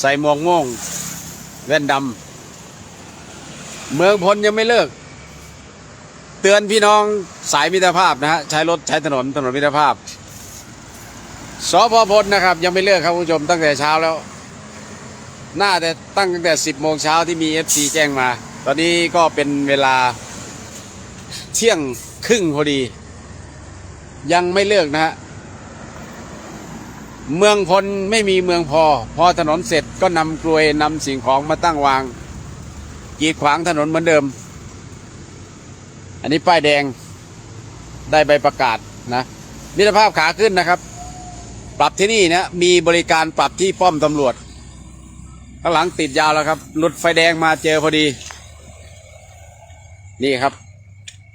ใส่หมวกโม่งแว่นดำเมืองพลยังไม่เลิก เตือนพี่น้องสายมิตรภาพนะฮะใช้รถใช้ถนนถนนมิตรภาพสพพลนะครับ ยังไม่เลิกครับคุณผู้ชมตั้งแต่เช้าแล้ว น่าจะตั้งตั้งแต่ 10 โมงเช้าที่มี FC แจ้งมา ตอนนี้ก็เป็นเวลาเที่ยงครึ่งพอดี ยังไม่เลิกนะฮะ เมืองพลไม่มีเมืองพอ พอถนนเสร็จก็นำกลวยนำสิ่งของมาตั้งวาง กีดขวางถนนเหมือนเดิม อันนี้ป้ายแดงได้ใบประกาศนะมิตรภาพขาขึ้นนะครับ ปรับที่นี่นะมีบริการปรับที่ป้อมตำรวจข้างหลังติดยาวแล้วครับหลุดไฟแดงมาเจอพอดี นี่ครับ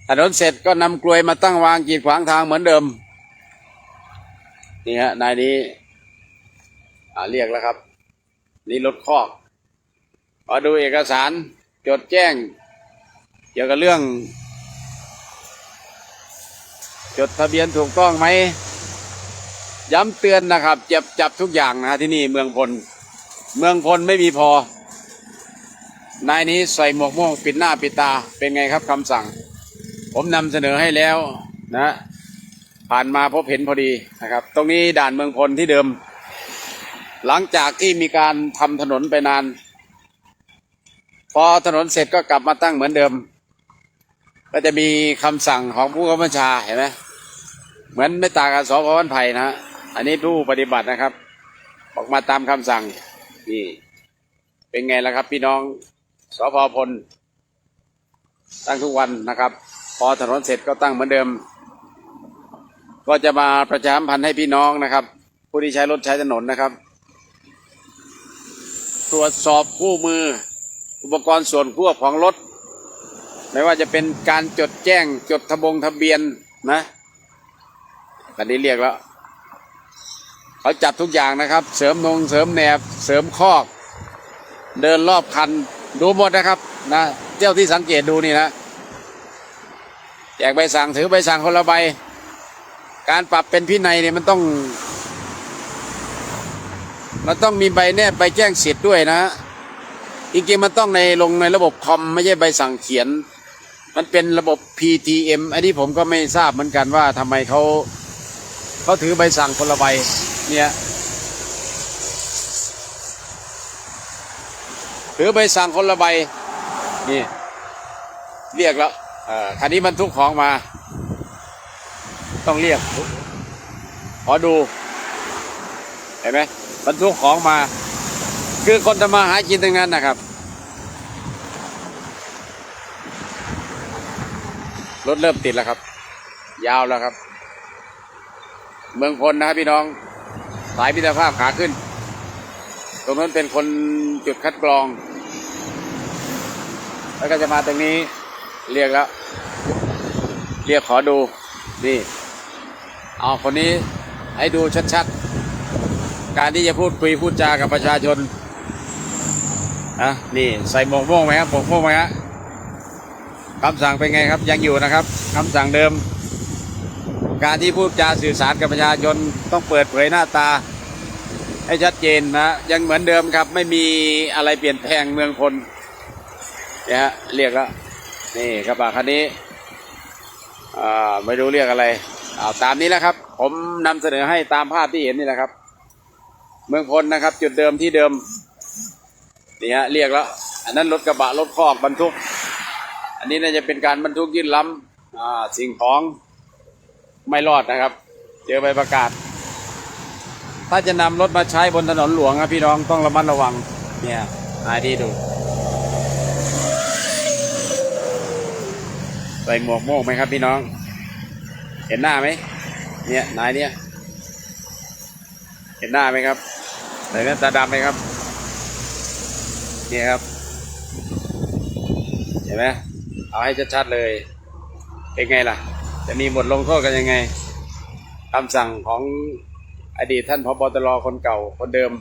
ถนนเสร็จก็นำกลวยมาตั้งวางกีดขวางทางเหมือนเดิมนี่ฮะนายนี้ อ่าเรียกแล้วครับ นี่รถคอกขอดูเอกสารจดแจ้ง เกี่ยวกับเรื่อง จดทะเบียนถูกต้องไหมย้ำเตือนนะครับจับจับทุกอย่างนะที่นี่เมืองพล เมืองพลไม่มีพอ นายนี้ใส่หมวกม่วงปิดหน้าปิดตาเป็นไงครับคำสั่ง ผมนำเสนอให้แล้วนะ ผ่านมาพบเห็นพอดีนะครับ ตรงนี้ด่านเมืองพลที่เดิม หลังจากที่มีการทำถนนไปนาน พอถนนเสร็จก็กลับมาตั้งเหมือนเดิม ก็จะมีคำสั่งของผู้กำกับชาเห็นไหมเหมือนไม่ต่างกับสพวันไผ่นะฮะอันนี้ผู้ปฏิบัตินะครับ ออกมาตามคำสั่งนี่เป็นไงล่ะครับ พี่น้องสพพล ตั้งทุกวันนะครับ พอถนนเสร็จก็ตั้งเหมือนเดิม ก็จะมาประชาสัมพันธ์ให้พี่น้องนะครับ ผู้ที่ใช้รถใช้ถนนนะครับ ตรวจสอบคู่มือ อุปกรณ์ส่วนควบของรถ ไม่ว่าจะเป็นการจดแจ้งจดทะบงทะเบียนนะกันนี้เรียกแล้ว เขาจัดทุกอย่างนะครับ เสริมนงเสริมแนบ เสริมคอก เดินรอบคันดูหมดนะครับนะเจ้าที่สังเกตดูนี่นะแจกใบสั่งถือใบสั่งคนละใบ การปรับเป็นพินัยเนี่ยมันต้อง มันต้องมีใบแนบใบแจ้งสิทธิ์ด้วยนะจริงๆมันต้องในลงในระบบคอมไม่ใช่ใบสั่งเขียน มันเป็นระบบ PTM อันนี้ผมก็ไม่ทราบเหมือนกันว่าทำไมเขาเขาถือใบสั่งคนละใบเนี่ยถือใบสั่งคนละใบนี่เรียกแล้วอ่อคันนี้บรรทุกของมา ต้องเรียกขอดู เห็นไหม บรรทุกของมา คือคนทำมาหากินทั้งนั้นนะครับ รถเริ่มติดแล้วครับ ยาวแล้วครับ เมืองพลนะครับพี่น้องสายพิธภาพขาขึ้น ตรงนั้นเป็นคนจุดคัดกรอง แล้วก็จะมาตรงนี้เรียกแล้ว เรียกขอดูนี่เอาคนนี้ให้ดูชัดๆ การที่จะพูดคุยพูดจากับประชาชนอะนี่ใส่หมวกโม่งไหมครับหมวกโม่งไหมฮะคำสั่งเป็นไงครับยังอยู่นะครับคำสั่งเดิม การที่พูดจาสื่อสารกับประชาชนต้องเปิดเผยหน้าตา ให้ชัดเจนนะยังเหมือนเดิมครับ ไม่มีอะไรเปลี่ยนแปลงเมืองพลเนี่ยฮะเรียกแล้วนี่กระบะคันนี้อ่าไม่รู้เรียกอะไรเอาตามนี้แหละครับ ผมนำเสนอให้ตามภาพที่เห็นนี่แหละครับ เมืองพลนะครับ จุดเดิมที่เดิมนี่ฮะเรียกแล้ว อันนั้นรถกระบะรถคอกบรรทุก อันนี้น่าจะเป็นการบรรทุกยื่นล้ำอ่าสิ่งของไม่รอดนะครับ เจอใบประกาศ ถ้าจะนำรถมาใช้บนถนนหลวงครับพี่น้องต้องระมัดระวังเนี่ยหาดีดูใส่หมวกโม่งไหมครับพี่น้อง เห็นหน้าไหมเนี่ยนายเนี่ย เห็นหน้าไหมครับ ใส่แว่นตาดำไหมครับนี่ครับ เห็นไหมเอาให้ชัดๆเลยเป็นไงล่ะ จะมีบทลงโทษกันยังไงคำสั่งของอดีตท่านพบตรคนเก่าคนเดิม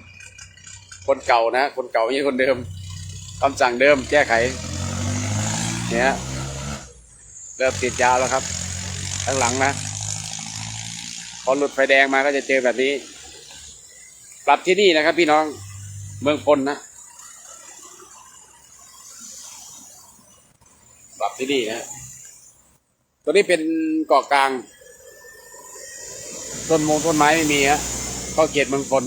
คนเก่านะ คนเก่าไม่ใช่คนเดิมคำสั่งเดิมแก้ไข เนี่ยเริ่มติดยาวแล้วครับข้างหลังนะพอหลุดไฟแดงมาก็จะเจอแบบนี้ รับที่นี่นะครับ พี่น้องเมืองพลนะปรับที่นี่นะตัวนี้เป็นเกาะกลาง ต้นมงต้นไม้ไม่มีฮะเข้าเขตเมืองพล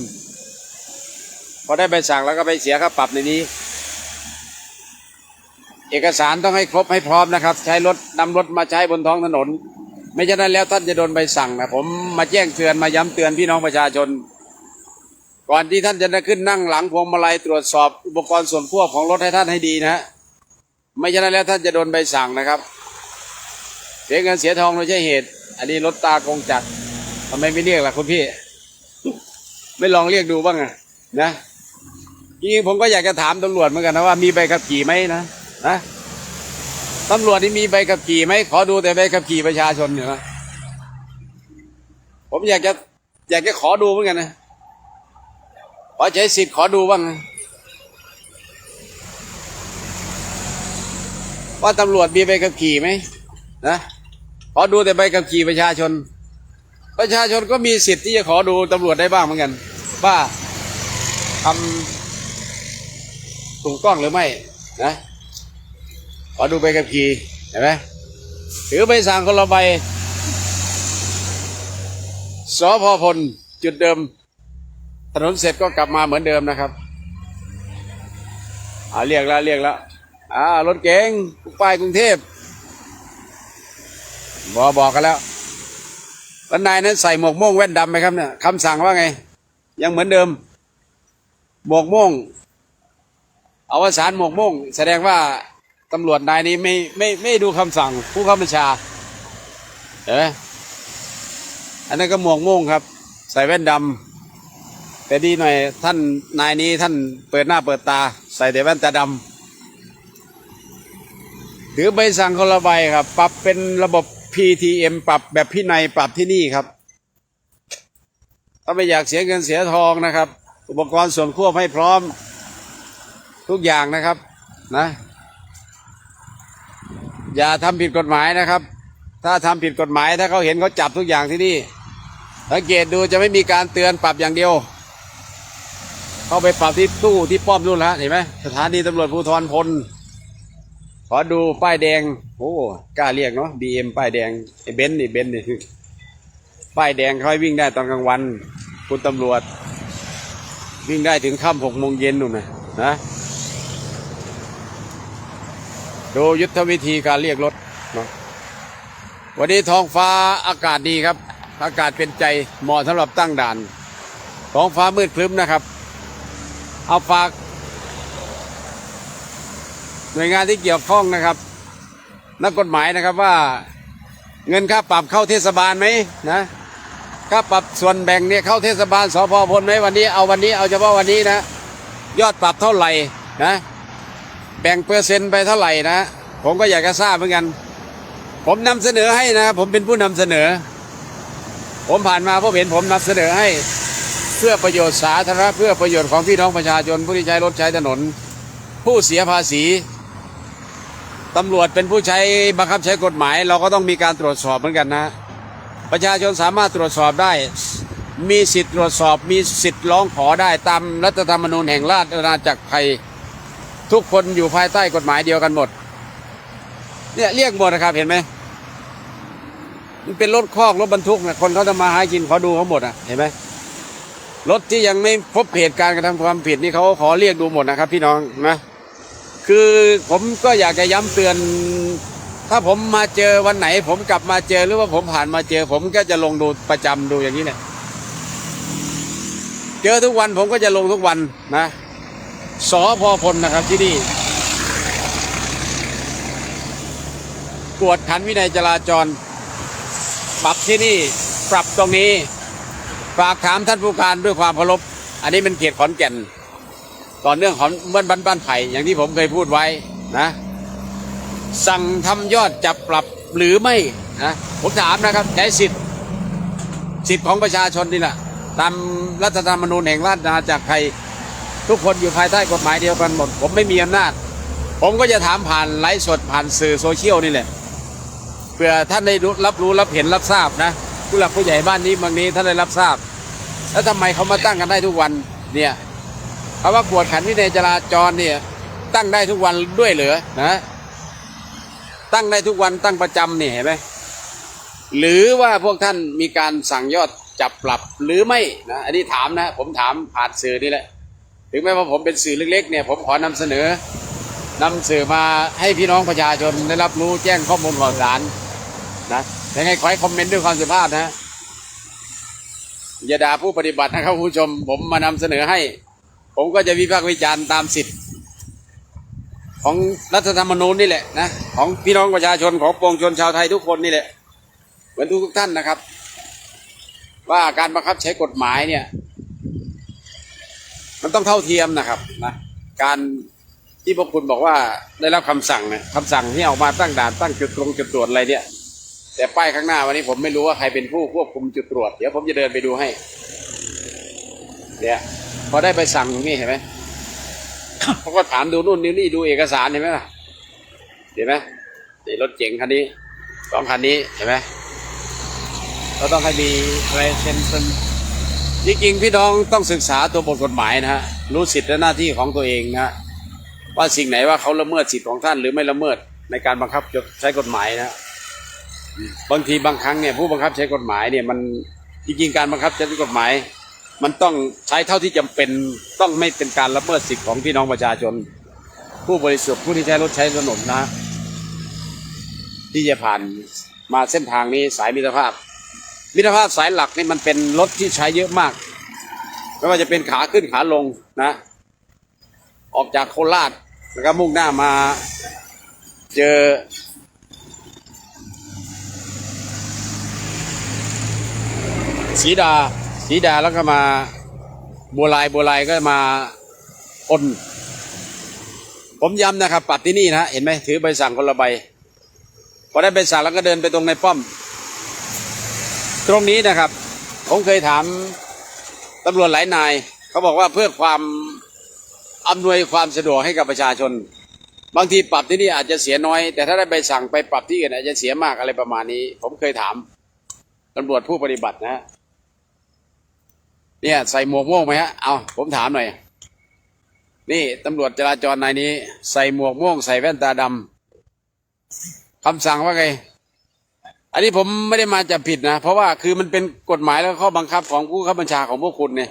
พอได้ใบสั่งแล้วก็ไปเสียค่าปรับในนี้ เอกสารต้องให้ครบให้พร้อมนะครับ ใช้รถนำรถมาใช้บนท้องถนน ไม่ฉะนั้นแล้วท่านจะโดนใบสั่งนะผมมาแจ้งเตือนมาย้ำเตือนพี่น้องประชาชน ก่อนที่ท่านจะได้ขึ้นนั่งหลังพวงมาลัยตรวจสอบอุปกรณ์ส่วนควบของรถให้ท่านให้ดีนะฮะไม่ฉะนั้นแล้วท่านจะโดนใบสั่งนะครับ เสียเงินเสียทองโดยใช่เหตุ อันนี้รถตากงจักรทำไมไม่เรียกล่ะคุณพี่ ไม่ลองเรียกดูบ้างอะนะจริงๆผมก็อยากจะถามตำรวจเหมือนกันนะว่ามีใบขับขี่ไหมนะนะตำรวจนี่มีใบขับขี่ไหมขอดูแต่ใบขับขี่ประชาชนอยู่นะผมอยากจะอยากจะขอดูเหมือนกันนะ ขอใช้สิทธิ์ขอดูบ้างว่าตำรวจมีใบขับขี่ไหมนะขอดูแต่ใบขับขี่ประชาชน ประชาชนก็มีสิทธิ์ที่จะขอดูตำรวจได้บ้างเหมือนกัน ว่าทำถูกต้องหรือไม่นะขอดูใบขับขี่เห็นไหมถือใบสั่งคนละใบสพพลจุดเดิม ถนนเสร็จก็กลับมาเหมือนเดิมนะครับอ่าเรียกแล้วเรียกแล้วอ่ารถเก๋งป้ายกรุงเทพบอกบอกกันแล้ววันนายนั้นใส่หมวกโม่งแว่นดำไหมครับเนี่ยคำสั่งว่าไง ยังเหมือนเดิม หมวกโม่งเอาวสารหมวกโม่ง แสดงว่าตำรวจนายนี้ไม่ไม่ไม่ดูคำสั่งผู้ข้าบัญชาเห็นไหมอันนั้นก็หมวกโม่งครับ ใส่แว่นดำ แต่ดีหน่อยท่านนายนี้ท่านเปิดหน้าเปิดตา ใส่แต่แว่นตาดำถือใบสั่งคนละใบครับ ปรับเป็นระบบ PTM ปรับแบบพินัยปรับที่นี่ครับ ถ้าไม่อยากเสียเงินเสียทองนะครับ อุปกรณ์ส่วนควบให้พร้อมทุกอย่างนะครับนะ อย่าทำผิดกฎหมายนะครับ ถ้าทำผิดกฎหมายถ้าเขาเห็นเขาจับทุกอย่างที่นี่สังเกตดูจะไม่มีการเตือนปรับอย่างเดียว เข้าไปปรับที่ตู้ที่ป้อมนู่นแล้วเห็นไหมสถานีตำรวจภูธรพล ขอดูป้ายแดง โอ้กล้าเรียกเนาะบีเอ็มป้ายแดงไอ้เบนซ์นี่เบนซ์นี่ป้ายแดงเขาให้วิ่งได้ตอนกลางวัน คุณตำรวจ วิ่งได้ถึงค่ำหกโมงเย็นนู่นนะนะดูยุทธวิธีการเรียกรถเนาะวันนี้ท้องฟ้าอากาศดีครับ อากาศเป็นใจเหมาะสำหรับตั้งด่าน ท้องฟ้ามืดครึ้มนะครับ เอาฝาก หน่วยงานที่เกี่ยวข้องนะครับ นักกฎหมายนะครับว่า เงินค่าปรับเข้าเทศบาลไหมนะค่าปรับส่วนแบ่งเนี่ยเข้าเทศบาลสพพลไหมวันนี้เอาวันนี้เอาเฉพาะวันนี้นะ ยอดปรับเท่าไหร่นะแบ่งเปอร์เซ็นต์ไปเท่าไหร่นะผมก็อยากจะทราบเหมือนกัน ผมนำเสนอให้นะผมเป็นผู้นำเสนอ ผมผ่านมาผมเห็นผมนำเสนอให้ เพื่อประโยชน์สาธารณะเพื่อประโยชน์ของพี่น้องประชาชนผู้ที่ใช้รถใช้ถนน ผู้เสียภาษีตำรวจเป็นผู้ใช้บังคับใช้กฎหมาย เราก็ต้องมีการตรวจสอบเหมือนกันนะ ประชาชนสามารถตรวจสอบได้ มีสิทธิ์ตรวจสอบมีสิทธิ์ร้องขอได้ตามรัฐธรรมนูญแห่งราชอาณาจักรไทยทุกคนอยู่ภายใต้กฎหมายเดียวกันหมด เนี่ยเรียกหมดนะครับเห็นไหมมันเป็นรถคอกรถบรรทุกนะคนเขาจะมาหากินขอดูเขาหมดอะเห็นไหม รถที่ยังไม่พบเหตุการณ์กระทำความผิดนี่เขาขอเรียกดูหมดนะครับ พี่น้องนะ คือผมก็อยากจะย้ำเตือน ถ้าผมมาเจอวันไหน ผมกลับมาเจอหรือว่าผมผ่านมาเจอ ผมก็จะลงดูประจำดูอย่างนี้เนี่ยเจอทุกวันผมก็จะลงทุกวันนะสอพอพลนะครับที่นี่กวดขันวินัยจราจร ปรับที่นี่ ปรับตรงนี้ ฝากถามท่านผู้การด้วยความเคารพอันนี้เป็นเขตขอนแก่น ต่อเนื่องของเมื่อบ้านบ้านไผ่อย่างที่ผมเคยพูดไว้นะ สั่งทำยอดจับปรับหรือไม่นะผมถามนะครับใช้สิทธิ์สิทธิ์ของประชาชนนี่แหละตามรัฐธรรมนูญแห่งราชอาณาจักรไทยทุกคนอยู่ภายใต้กฎหมายเดียวกันหมด ผมไม่มีอำนาจ ผมก็จะถามผ่านไลฟ์สดผ่านสื่อโซเชียลนี่แหละเพื่อท่านได้รับรู้รับเห็นรับทราบนะ ผู้หลักผู้ใหญ่บ้านนี้บางนี้ท่านได้รับทราบ แล้วทำไมเขามาตั้งกันได้ทุกวันเนี่ยคำว่ากวดขันวินัยจราจรเนี่ยตั้งได้ทุกวันด้วยเหรอนะ ตั้งได้ทุกวันตั้งประจำเนี่ยเห็นไหมหรือว่าพวกท่านมีการสั่งยอดจับปรับหรือไม่นะอันนี้ถามนะ ผมถามผ่านสื่อนี่แหละ ถึงแม้ว่าผมเป็นสื่อเล็กๆเนี่ยผมขอนำเสนอนำสื่อมาให้พี่น้องประชาชนได้รับรู้แจ้งข้อมูลข่าวสาร นะยังไงขอให้คอมเมนต์ด้วยความสุภาพนะอย่าด่าผู้ปฏิบัตินะครับผู้ชม ผมมานำเสนอให้ ผมก็จะวิพากษ์วิจารณ์ตามสิทธิ์ของรัฐธรรมนูญนี่แหละนะของพี่น้องประชาชนของปวงชนชาวไทยทุกคนนี่แหละ เหมือนทุกๆท่านนะครับ ว่าการบังคับใช้กฎหมายเนี่ย มันต้องเท่าเทียมนะครับนะการที่พวกคุณบอกว่าได้รับคำสั่งเนี่ยคำสั่งที่ออกมาตั้งด่านตั้งจุดตรงจุดตรวจอะไรเนี่ย แต่ป้ายข้างหน้าวันนี้ผมไม่รู้ว่าใครเป็นผู้ควบคุมจุดตรวจ เดี๋ยวผมจะเดินไปดูให้เนี่ยพอได้ไปสั่งนี่เห็นไหมเขาก็ถามดูนู่นนี่นี่ดูเอกสารเห็นไหมล่ะเห็นไหมนี่รถเจ๋งคันนี้สองคันนี้เห็นไหมเราต้องให้มีอะไรเซ็นเซ็นจริงๆพี่น้องต้องศึกษาตัวบทกฎหมายนะฮะรู้สิทธิและหน้าที่ของตัวเองนะฮะว่าสิ่งไหนว่าเขาละเมิดสิทธิของท่านหรือไม่ละเมิดในการบังคับใช้กฎหมายนะ บางทีบางครั้งเนี่ยผู้บังคับใช้กฎหมายเนี่ยมันจริงๆการบังคับใช้กฎหมาย มันต้องใช้เท่าที่จำเป็นต้องไม่เป็นการละเมิดสิทธิของพี่น้องประชาชน ผู้บริสุทธิ์ผู้ที่ใช้รถใช้ถนนนะ ที่จะผ่านมาเส้นทางนี้สายมิตรภาพ มิตรภาพสายหลักนี่มันเป็นรถที่ใช้เยอะมากไม่ว่าจะเป็นขาขึ้นขาลงนะ ออกจากโคราชแล้วก็มุ่งหน้ามา เจอ สีดา สีดาแล้วก็มาบัวลายบัวลายก็มาอ้น ผมย้ำนะครับ ปัดที่นี่นะเห็นไหมถือใบสั่งคนละใบพอได้ใบสั่งแล้วก็เดินไปตรงในป้อม ตรงนี้นะครับ ผมเคยถามตำรวจหลายนาย เขาบอกว่าเพื่อความอำนวยความสะดวกให้กับประชาชน บางทีปรับที่นี่อาจจะเสียน้อย แต่ถ้าได้ใบสั่งไปปรับที่อื่นอาจจะเสียมากอะไรประมาณนี้ ผมเคยถามตำรวจผู้ปฏิบัตินะ เนี่ยใส่หมวกม่วงไหมฮะเอาผมถามหน่อย นี่ตำรวจจราจรนายนี้ ใส่หมวกม่วงใส่แว่นตาดำคำสั่งว่าไง อันนี้ผมไม่ได้มาจับผิดนะ เพราะว่าคือมันเป็นกฎหมายแล้วข้อบังคับของผู้ข้าบัญชาของพวกคุณเนี่ย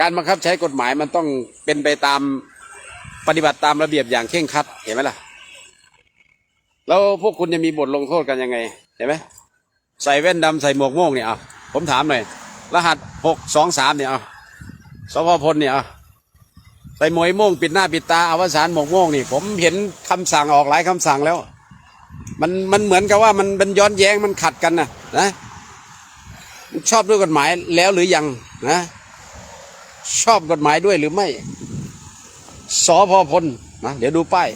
การบังคับใช้กฎหมายมันต้องเป็นไปตามปฏิบัติตามระเบียบอย่างเคร่งครัด เห็นไหมล่ะ แล้วพวกคุณจะมีบทลงโทษกันยังไง เห็นไหมใส่แว่นดำใส่หมวกม่วงเนี่ยเอาผมถามหน่อย รหัสหกสองสามเนี่ยเอาสพพลเนี่ยเอาใส่หมวยโม่งปิดหน้าปิดตาอวสานหมวกโม่งนี่ ผมเห็นคำสั่งออกหลายคำสั่งแล้ว มันมันเหมือนกับว่ามันเป็นย้อนแย้งมันขัดกันนะนะชอบด้วยกฎหมายแล้วหรือยังนะ ชอบกฎหมายด้วยหรือไม่สพพลนะเดี๋ยวดูป้าย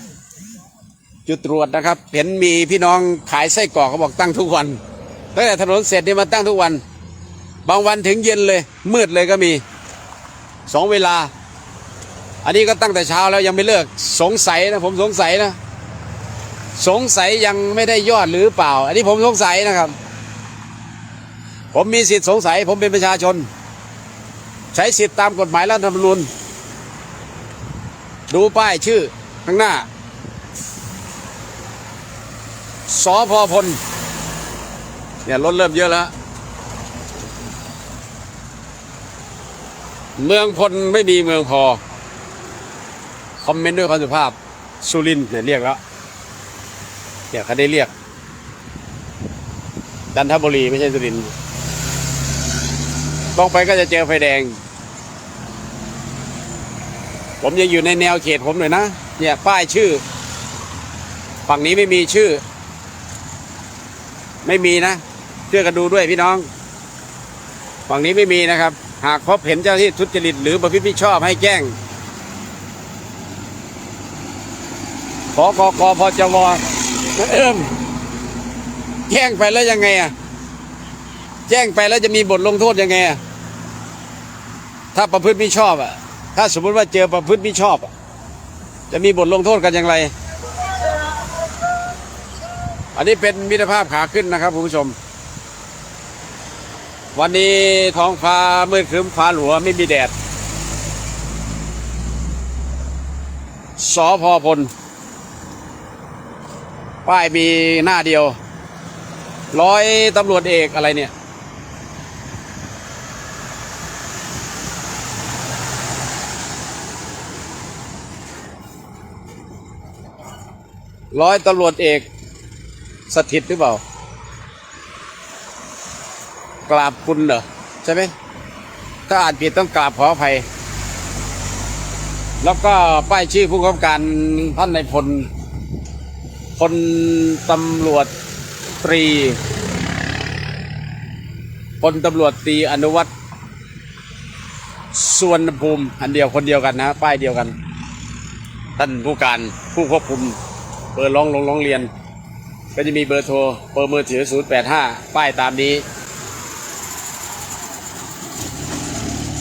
จุดตรวจนะครับ เห็นมีพี่น้องขายไส้กรอกเขาบอกตั้งทุกวันตั้งแต่ถนนเสร็จนี่มาตั้งทุกวัน บางวันถึงเย็นเลย มืดเลยก็มีสองเวลา อันนี้ก็ตั้งแต่เช้าแล้วยังไม่เลิก สงสัยนะผมสงสัยนะ สงสัยยังไม่ได้ยอดหรือเปล่า อันนี้ผมสงสัยนะครับ ผมมีสิทธิ์สงสัย ผมเป็นประชาชน ใช้สิทธิ์ตามกฎหมายรัฐธรรมนูญดูป้ายชื่อข้างหน้าสพพลเนี่ยรถเริ่มเยอะแล้ว เมืองพลไม่มีเมืองพอ คอมเมนต์ด้วยความสุภาพ สุรินเนี่ยเรียกแล้วเนี่ยเขาได้เรียก จันทบุรีไม่ใช่สุรินต้องไปก็จะเจอไฟแดง ผมยังอยู่ในแนวเขตผมเลยนะ เนี่ยป้ายชื่อ ฝั่งนี้ไม่มีชื่อ ไม่มีนะช่วยกันดูด้วยพี่น้อง ฝั่งนี้ไม่มีนะครับ หากพบเห็นเจ้าที่ทุจริตหรือประพฤติมิชอบให้แจ้งขอกกพจวเอิ่มแจ้งไปแล้วยังไงอะ แจ้งไปแล้วจะมีบทลงโทษยังไงอะ ถ้าประพฤติมิชอบอะ ถ้าสมมติว่าเจอประพฤติมิชอบอะจะมีบทลงโทษกันอย่างไร อันนี้เป็นมิตรภาพขาขึ้นนะครับคุณผู้ชม วันนี้ท้องฟ้ามืดครึ้มฟ้าหลัวไม่มีแดดสอพอพล ป้ายมีหน้าเดียว ร้อยตำรวจเอกอะไรเนี่ย ร้อยตำรวจเอกสถิตหรือเปล่า กราบคุณเหรอใช่ไหมถ้าอ่านผิดต้องกราบขออภัย แล้วก็ป้ายชื่อผู้กำกับการท่านในพลพลตำรวจตรีพลตำรวจตรีอนุวัตรส่วนภูมิอันเดียวคนเดียวกันนะ ป้ายเดียวกัน ท่านผู้การผู้ควบคุมเบอร์ร้องลงร้องเรียน ก็จะมีเบอร์โทรเบอร์มือถือ 085 ป้ายตามนี้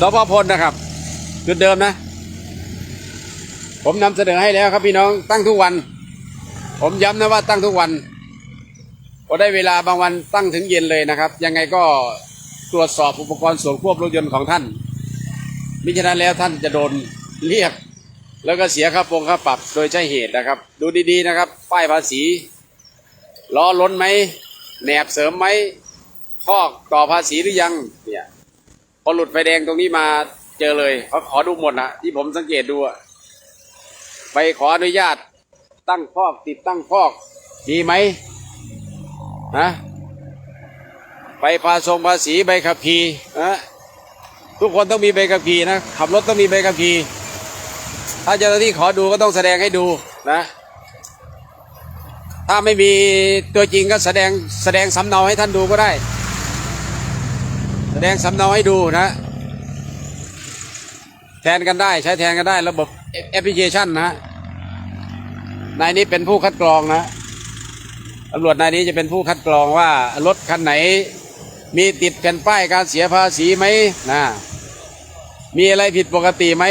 สพพลนะครับ จุดเดิมนะ ผมนำเสนอให้แล้วครับพี่น้องตั้งทุกวัน ผมย้ำนะว่าตั้งทุกวันพอได้เวลาบางวันตั้งถึงเย็นเลยนะครับ ยังไงก็ตรวจสอบอุปกรณ์ส่วนควบรถยนต์ของท่านมิฉะนั้นแล้วท่านจะโดนเรียก แล้วก็เสียค่าปรงค่าปรับโดยใช่เหตุนะครับ ดูดีๆนะครับ ป้ายภาษีล้อล้นไหมแหนบเสริมไหมคอกต่อภาษีหรือยังเนี่ย พอหลุดไฟแดงตรงนี้มาเจอเลยเขาขอดูหมดนะที่ผมสังเกตดูอะไปขออนุญาตตั้งพอกติดตั้งพอกดีไหมนะไปภาษงภาษีใบขับขี่นะทุกคนต้องมีใบขับขี่นะขับรถต้องมีใบขับขี่ถ้าเจ้าหน้าที่ขอดูก็ต้องแสดงให้ดูนะ ถ้าไม่มีตัวจริงก็แสดงแสดงสำเนาให้ท่านดูก็ได้ แสดงสำเนาให้ดูนะ แทนกันได้ใช้แทนกันได้ระบบแอปพลิเคชันนะนายนี้เป็นผู้คัดกรองนะตำรวจนายนี้จะเป็นผู้คัดกรองว่ารถคันไหน มีติดแผ่นป้ายการเสียภาษีไหมนะมีอะไรผิดปกติไหม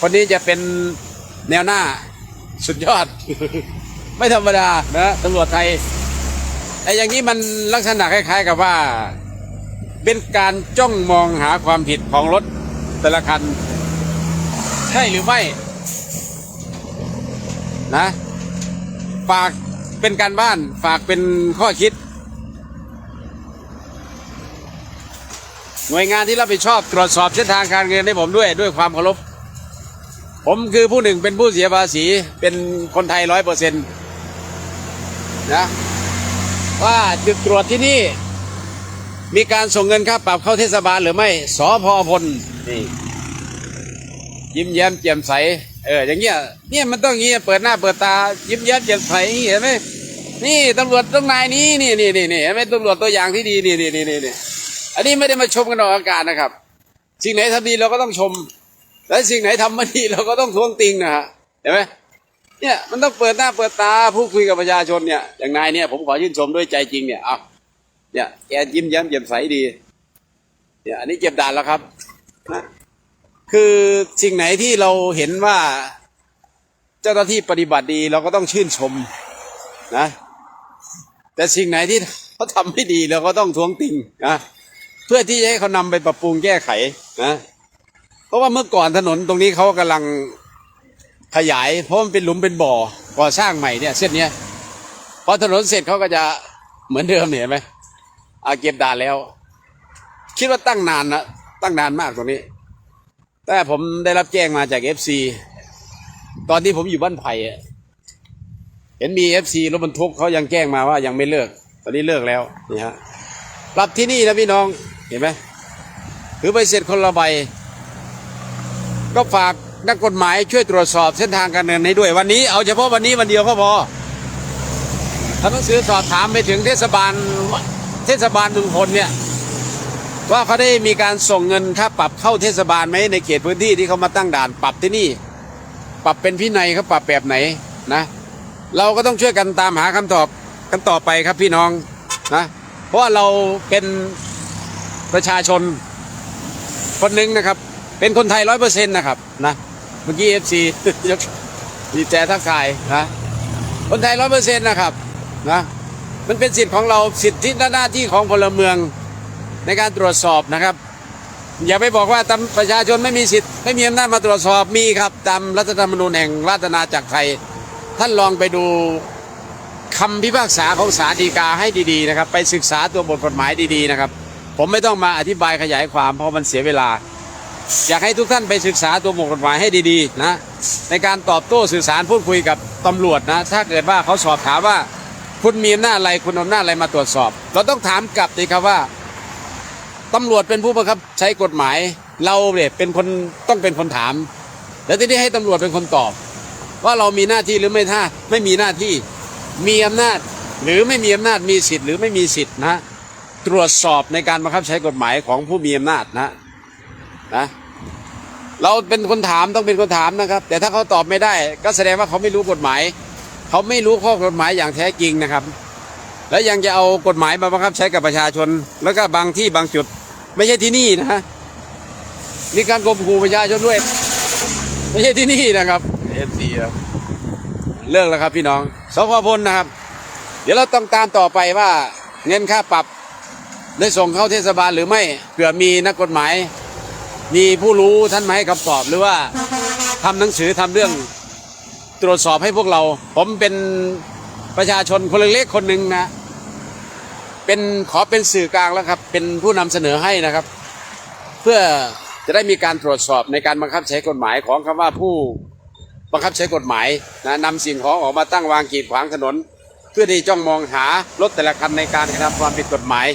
คนนี้จะเป็นแนวหน้าสุดยอด ไม่ธรรมดานะตำรวจไทยไอ้อย่างนี้มันลักษณะคล้าย ๆ กับว่า เป็นการจ้องมองหาความผิดของรถแต่ละคัน ใช่หรือไม่ นะฝากเป็นการบ้านฝากเป็นข้อคิด หน่วยงานที่รับผิดชอบตรวจสอบเส้นทางการเงินให้ผมด้วยด้วยความเคารพผมคือผู้หนึ่งเป็นผู้เสียภาษีเป็นคนไทยร้อยเปอร์เซ็นต์นะว่าจุดตรวจที่นี่ มีการส่งเงินค่าปรับเข้าเทศบาลหรือไม่สพพลนี่ยิ้มแย้มแจ่มใส เออ อย่างเงี้ย เนี่ยมันต้องเงี้ยเปิดหน้าเปิดตา ยิ้มแย้มแจ่มใสเห็นไหมนี่ตำรวจต้องนายนี้นี่นี่นี่นี่เห็นไหมตำรวจตัวอย่างที่ดีนี่นี่นี่นี่อันนี้ไม่ได้มาชมกันออกอากาศนะครับ สิ่งไหนทำดีเราก็ต้องชม และสิ่งไหนทำไม่ดีเราก็ต้องทวงติงนะฮะเห็นไหมเนี่ยมันต้องเปิดหน้าเปิดตาพูดคุยกับประชาชนเนี่ยอย่างนายเนี่ยผมขอชื่นชมด้วยใจจริงเนี่ยเอา เนี่ยแกยิ้มแย้มแจ่มใสดีเนี่ยอันนี้เก็บด่านแล้วครับนะคือสิ่งไหนที่เราเห็นว่าเจ้าหน้าที่ปฏิบัติดีเราก็ต้องชื่นชมนะ แต่สิ่งไหนที่เขาทำไม่ดีเราก็ต้องท้วงติงนะเพื่อที่จะให้เขานำไปปรับปรุงแก้ไขนะเพราะว่าเมื่อก่อนถนนตรงนี้เขากำลังขยาย เพราะมันเป็นหลุมเป็นบ่อก่อสร้างใหม่เนี่ยเส้นเนี้ยพอถนนเสร็จเขาก็จะเหมือนเดิมเห็นไหม อาเก็บด่านแล้ว คิดว่าตั้งนานนะตั้งนานมากตรงนี้ แต่ผมได้รับแจ้งมาจากเอฟซีตอนที่ผมอยู่บ้านไผ่เห็นมีเอฟซีรถบรรทุกเขายังแจ้งมาว่ายังไม่เลิก ตอนนี้เลิกแล้วนี่ฮะปรับที่นี่นะพี่น้องเห็นไหมถือใบเสร็จคนละใบ ก็ฝากนักกฎหมายช่วยตรวจสอบเส้นทางการเงินให้ด้วยวันนี้เอาเฉพาะวันนี้วันเดียวก็พอทำหนังสือสอบถามไปถึงเทศบาล ทศบาลบึงพลเนี่ยว่าเขาได้มีการส่งเงินค่าปรับเข้าเทศบาลไหมในเขตพื้นที่ที่เขามาตั้งด่านปรับที่นี่ ปรับเป็นพินัยเขาปรับแบบไหนนะ เราก็ต้องช่วยกันตามหาคำตอบกันต่อไปครับพี่น้องนะเพราะว่าเราเป็นประชาชนคนหนึ่งนะครับ เป็นคนไทยร้อยเปอร์เซ็นต์นะครับนะเมื่อกี้เอฟซีดีแจทักทายนะคนไทยร้อยเปอร์เซ็นต์นะครับนะ มันเป็นสิทธิ์ของเราสิทธิและหน้าที่ของพลเมืองในการตรวจสอบนะครับ อย่าไปบอกว่าตประชาชนไม่มีสิทธิ์ไม่มีอำนาจมาตรวจสอบมีครับตามรัฐธรรมนูญแห่งราชอาณาจักรไทย ท่านลองไปดูคำพิพากษาของศาลฎีกาให้ดีๆนะครับ ไปศึกษาตัวบทกฎหมายดีๆนะครับ ผมไม่ต้องมาอธิบายขยายความเพราะมันเสียเวลา อยากให้ทุกท่านไปศึกษาตัวบทกฎหมายให้ดีๆนะในการตอบโต้สื่อสารพูดคุยกับตำรวจนะถ้าเกิดว่าเขาสอบถามว่า คุณมีอำนาจอะไรคุณเอาอำนาจอะไรมาตรวจสอบ เราต้องถามกลับดีครับว่าตำรวจเป็นผู้บังคับใช้กฎหมาย เราเนี่ยเป็นคนต้องเป็นคนถาม แล้วที่นี้ให้ตำรวจเป็นคนตอบ ว่าเรามีหน้าที่หรือไม่ท่าไม่มีหน้าที่มีอำนาจหรือไม่มีอำนาจมีสิทธิ์หรือไม่มีสิทธิ์นะตรวจสอบในการบังคับใช้กฎหมายของผู้มีอำนาจนะนะเราเป็นคนถามต้องเป็นคนถามนะครับ แต่ถ้าเขาตอบไม่ได้ ก็แสดงว่าเขาไม่รู้กฎหมาย เขาไม่รู้ข้อกฎหมายอย่างแท้จริงนะครับ แล้วยังจะเอากฎหมายมาบังคับใช้กับประชาชน แล้วก็บางที่บางจุด ไม่ใช่ที่นี่นะมีการข่มขู่ประชาชนด้วย ไม่ใช่ที่นี่นะครับเอฟซีครับเลิกแล้วครับพี่น้องสพพลนะครับ เดี๋ยวเราต้องตามต่อไปว่าเงินค่าปรับได้ส่งเข้าเทศบาลหรือไม่เผื่อมีนักกฎหมาย มีผู้รู้ท่านมาให้คำตอบหรือว่าทำหนังสือทำเรื่อง ตรวจสอบให้พวกเรา ผมเป็นประชาชนคนเล็กๆคนหนึ่งนะ เป็นขอเป็นสื่อกลางแล้วครับ เป็นผู้นำเสนอให้นะครับ เพื่อจะได้มีการตรวจสอบในการบังคับใช้กฎหมายของคำว่าผู้บังคับใช้กฎหมายนะนำสิ่งของออกมาตั้งวางกีดขวางถนน เพื่อที่จ้องมองหารถแต่ละคันในการกระทำความผิดกฎหมาย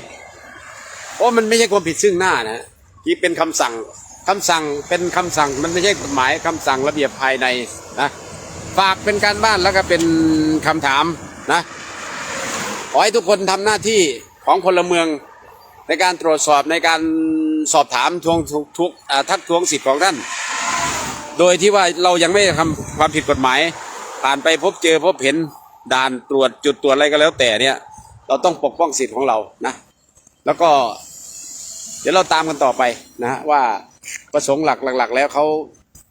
เพราะมันไม่ใช่ความผิดซึ่งหน้านะที่เป็นคำสั่งคำสั่งเป็นคำสั่งมันไม่ใช่กฎหมายคำสั่งระเบียบภายในนะ ฝากเป็นการบ้านแล้วก็เป็นคำถามนะขอให้ทุกคนทำหน้าที่ของพลเมืองในการตรวจสอบในการสอบถามทวงทุกทักทวงสิทธิ์ของท่าน โดยที่ว่าเรายังไม่ทำความผิดกฎหมาย ผ่านไปพบเจอพบเห็นด่านตรวจจุดตรวจอะไรก็แล้วแต่เนี่ย เราต้องปกป้องสิทธิ์ของเรานะ แล้วก็ เดี๋ยวเราตามกันต่อไปนะฮะว่าประสงค์หลักหลัก ๆ แล้วเขา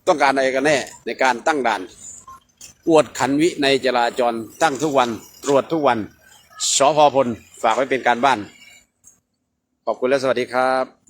ต้องการอะไรกันแน่ในการตั้งด่าน กวดขันวิในจราจรตั้งทุกวันตรวจทุกวันสพพลฝากไว้เป็นการบ้าน ขอบคุณและสวัสดีครับ